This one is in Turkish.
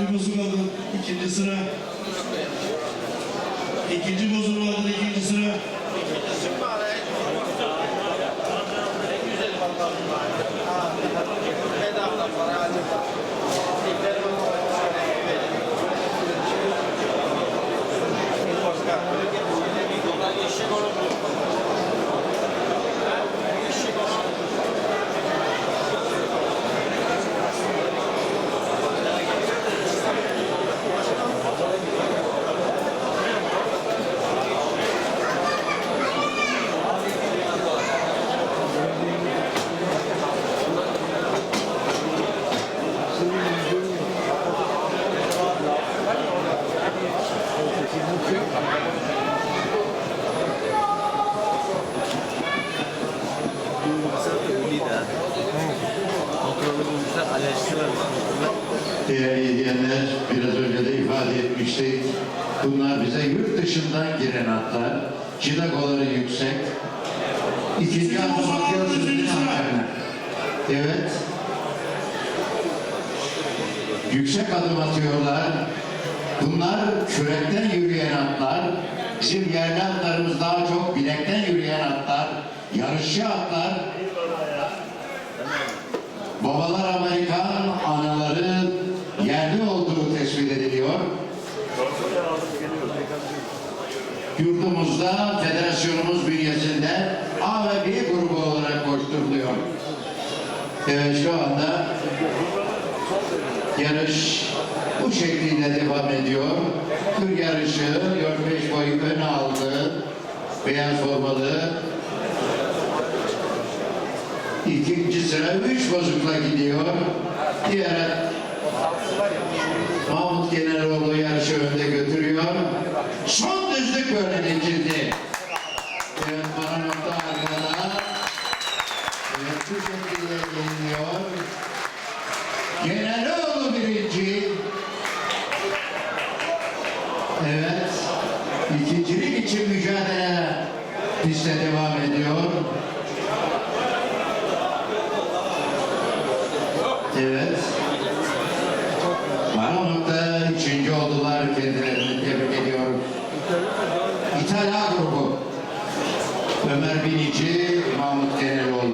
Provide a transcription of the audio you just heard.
bir bozuk alın ikinci sıra. İkinci bozuk alın ikinci sıra. İkinci sıra. Değerli izleyenler, biraz önce de ifade etmiştik. Bunlar bize yurt dışından giren atlar. Cilagoları yüksek. İkinci mi hanımefendi? Evet. Yüksek adım atıyorlar. Bunlar kürekten yürüyen atlar. Bizim yerli atlarımız daha çok bilekten yürüyen atlar. Yarışçı atlar. Babalar anaları yerli olduğu tespit ediliyor. Yurdumuzda federasyonumuz bünyesinde A ve B grubu olarak koşturuluyor. Evet şu anda yarış bu şekliyle devam ediyor. Kır yarışı 4-5 boy ön aldı. Beyaz formalı İkinci sıra üç bozukla gidiyor. Diğer Mahmut Generoğlu yarışı önde götürüyor. Son düzlük böyle geçildi. Evet bana nokta arkada. Evet bu şekilde geliniyor. Generoğlu birinci. Evet. İkincilik için mücadele piste devam ediyor. kendilerini tebrik ediyorum. İtalya grubu Ömer Binici, Mahmut Genel